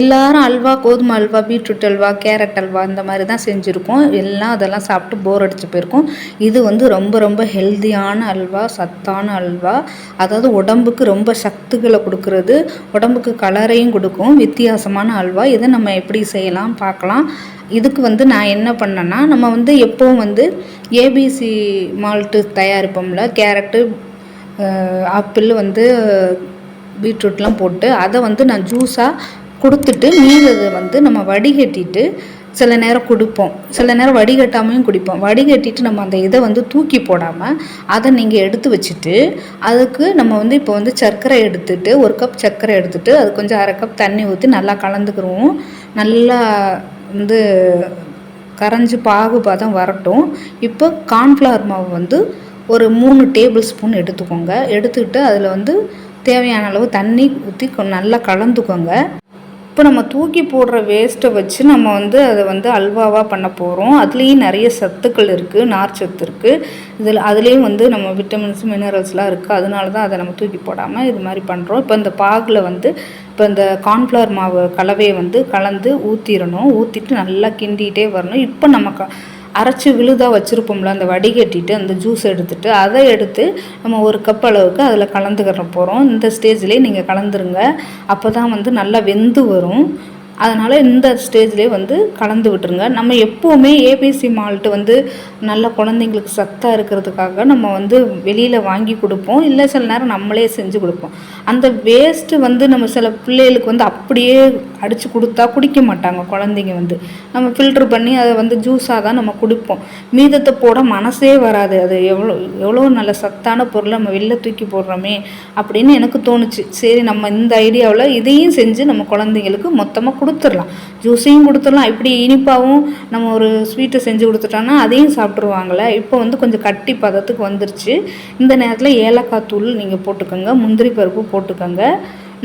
எல்லாரும் அல்வா கோதுமை halwa beetroot halwa carrot halwa இந்த மாதிரி தான் செஞ்சுருக்கோம். எல்லாம் அதெல்லாம் சாப்பிட்டு போர் அடிச்சு போயிருக்கோம். இது வந்து ரொம்ப ரொம்ப ஹெல்த்தியான அல்வா சத்தான அல்வா. அதாவது உடம்புக்கு ரொம்ப சக்திகளை கொடுக்கறது. உடம்புக்கு கலரையும் கொடுக்கும். வித்தியாசமான அல்வா. இதை நம்ம எப்படி செய்யலாம் பார்க்கலாம். இதுக்கு வந்து நான் என்ன பண்ணேன்னா நம்ம வந்து எப்போவும் வந்து ஏபிசி மால்ட்டு தயாரிப்போம்ல. கேரட்டு ஆப்பிள் வந்து பீட்ரூட்லாம் போட்டு அதை வந்து நான் ஜூஸாக கொடுத்துட்டு மீததை வந்து நம்ம வடிகட்டிட்டு சில நேரம் கொடுப்போம். சில நேரம் வடிகட்டாமையும் குடிப்போம். வடிகட்டிட்டு நம்ம அந்த இதை வந்து தூக்கி போடாமல் அதை நீங்கள் எடுத்து வச்சுட்டு அதுக்கு நம்ம வந்து இப்போ வந்து சர்க்கரை எடுத்துட்டு ஒரு கப் சர்க்கரை எடுத்துட்டு அது கொஞ்சம் அரை கப் தண்ணி ஊற்றி நல்லா கலந்துக்கிறோம் நல்லா வந்து கரைஞ்சி பாகுபாதம் வரட்டும். இப்போ கார்ன்ஃப்ளவர் மாவு வந்து ஒரு மூணு டேபிள் ஸ்பூன் எடுத்துக்கோங்க. எடுத்துக்கிட்டு அதில் வந்து தேவையான அளவு தண்ணி ஊற்றி நல்லா கலந்துக்கோங்க. இப்போ நம்ம தூக்கி போடுற வேஸ்ட்டை வச்சு நம்ம வந்து அதை வந்து அல்வாவாக பண்ண போகிறோம் அதுலேயும் நிறைய சத்துக்கள் இருக்குது நார் சத்து இருக்குது இதில் அதுலேயும் வந்து நம்ம விட்டமின்ஸ் மினரல்ஸ்லாம் இருக்குது அதனால தான் அதை நம்ம தூக்கி போடாமல் இது மாதிரி பண்ணுறோம் இப்போ இந்த பாகில் வந்து இப்போ இந்த கார்ன்ஃப்ளவர் மாவு கலவையை வந்து கலந்து ஊற்றிடணும் ஊற்றிட்டு நல்லா கிண்டிகிட்டே வரணும். இப்போ நம்ம க அரைச்சி விழுதாக வச்சுருப்போம்ல அந்த வடிகட்டிட்டு அந்த ஜூஸ் எடுத்துட்டு அதை எடுத்து நம்ம ஒரு கப் அளவுக்கு அதில் கலந்துக்கிற போகிறோம் இந்த ஸ்டேஜ்லேயே நீங்கள் கலந்துருங்க. அப்போ தான் வந்து நல்லா வெந்து வரும். அதனால் இந்த ஸ்டேஜ்லேயே வந்து கலந்து விட்டுருங்க. நம்ம எப்போவுமே ஏபிசி மால்ட்டு வந்து நல்ல குழந்தைங்களுக்கு சத்தாக இருக்கிறதுக்காக நம்ம வந்து வெளியில் வாங்கி கொடுப்போம். இல்லை சில நேரம் நம்மளே செஞ்சு கொடுப்போம். அந்த வேஸ்ட்டு வந்து நம்ம சில பிள்ளைகளுக்கு வந்து அப்படியே அடித்து கொடுத்தா குடிக்க மாட்டாங்க குழந்தைங்க வந்து. நம்ம ஃபில்ட்ரு பண்ணி அதை வந்து ஜூஸாக தான் நம்ம கொடுப்போம். மீதத்தை போட மனசே வராது. அது எவ்வளோ எவ்வளோ நல்ல சத்தான பொருளை நம்ம வெளில தூக்கி போடுறோமே அப்படின்னு எனக்கு தோணுச்சு. சரி நம்ம இந்த ஐடியாவில் இதையும் செஞ்சு நம்ம குழந்தைங்களுக்கு மொத்தமாக கொடுத்துடலாம். ஜூஸையும் கொடுத்துடலாம். இப்படி இனிப்பாகவும் நம்ம ஒரு ஸ்வீட்டை செஞ்சு கொடுத்துட்டோம்னா அதையும் சாப்பிட்ருவாங்கள இப்போ வந்து கொஞ்சம் கட்டி பதத்துக்கு வந்துருச்சு. இந்த நேரத்தில் ஏலக்காய் தூள் நீங்கள் போட்டுக்கோங்க. முந்திரி பருப்பு போட்டுக்கோங்க.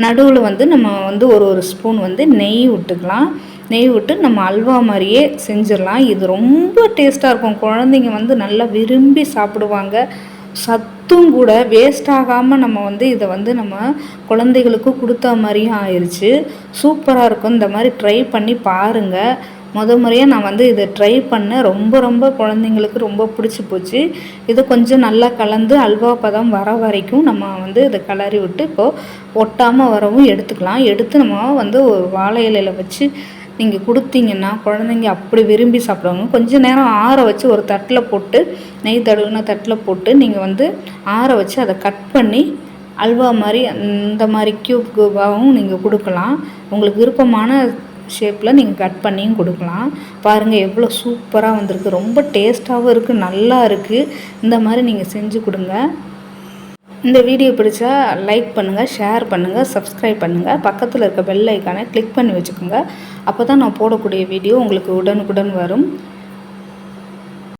நடுவில் வந்து நம்ம வந்து ஒரு ஒரு ஸ்பூன் வந்து நெய் விட்டுக்கலாம். நெய் விட்டு நம்ம அல்வா மாதிரியே செஞ்சிடலாம். இது ரொம்ப டேஸ்ட்டாக இருக்கும். குழந்தைங்க வந்து நல்லா விரும்பி சாப்பிடுவாங்க. சத்தும் கூட வேஸ்ட் ஆகாமல் நம்ம வந்து இதை வந்து நம்ம குழந்தைகளுக்கு கொடுத்த மாதிரியும் ஆயிடுச்சு சூப்பராக இருக்கும். இந்த மாதிரி ட்ரை பண்ணி பாருங்கள் முத முறையாக நான் வந்து இதை ட்ரை பண்ணேன். ரொம்ப ரொம்ப குழந்தைங்களுக்கு ரொம்ப பிடிச்சி போச்சு. இதை கொஞ்சம் நல்லா கலந்து அல்வா பதம் வர வரைக்கும் நம்ம வந்து இதை கிளறி விட்டு இப்போது ஒட்டாமல் வரவும் எடுத்துக்கலாம். எடுத்து நம்ம வந்து ஒரு வாழை இலையில் வச்சு நீங்கள் கொடுத்தீங்கன்னா குழந்தைங்க அப்படி விரும்பி சாப்பிடுவாங்க. கொஞ்சம் நேரம் ஆற வச்சு ஒரு தட்டில் போட்டு நெய் தடவுன தட்டில் போட்டு நீங்கள் வந்து ஆற வச்சு அதை கட் பண்ணி அல்வா மாதிரி அந்த மாதிரி க்யூப் க்யூபாகவும் நீங்கள் கொடுக்கலாம். உங்களுக்கு விருப்பமான ஷேப்பில் நீங்கள் கட் பண்ணியும் கொடுக்கலாம். பாருங்கள் எவ்வளோ சூப்பராக வந்திருக்கு. ரொம்ப டேஸ்ட்டாகவும் இருக்குது நல்லா இருக்குது இந்த மாதிரி நீங்கள் செஞ்சு கொடுங்க. இந்த வீடியோ பிடிச்சா லைக் பண்ணுங்கள் ஷேர் பண்ணுங்கள் சப்ஸ்கிரைப் பண்ணுங்கள் பக்கத்தில் இருக்க பெல் ஐக்கானை கிளிக் பண்ணி வச்சுக்கோங்க. அப்போ தான் நான் போடக்கூடிய வீடியோ உங்களுக்கு உடனுக்குடன் வரும்.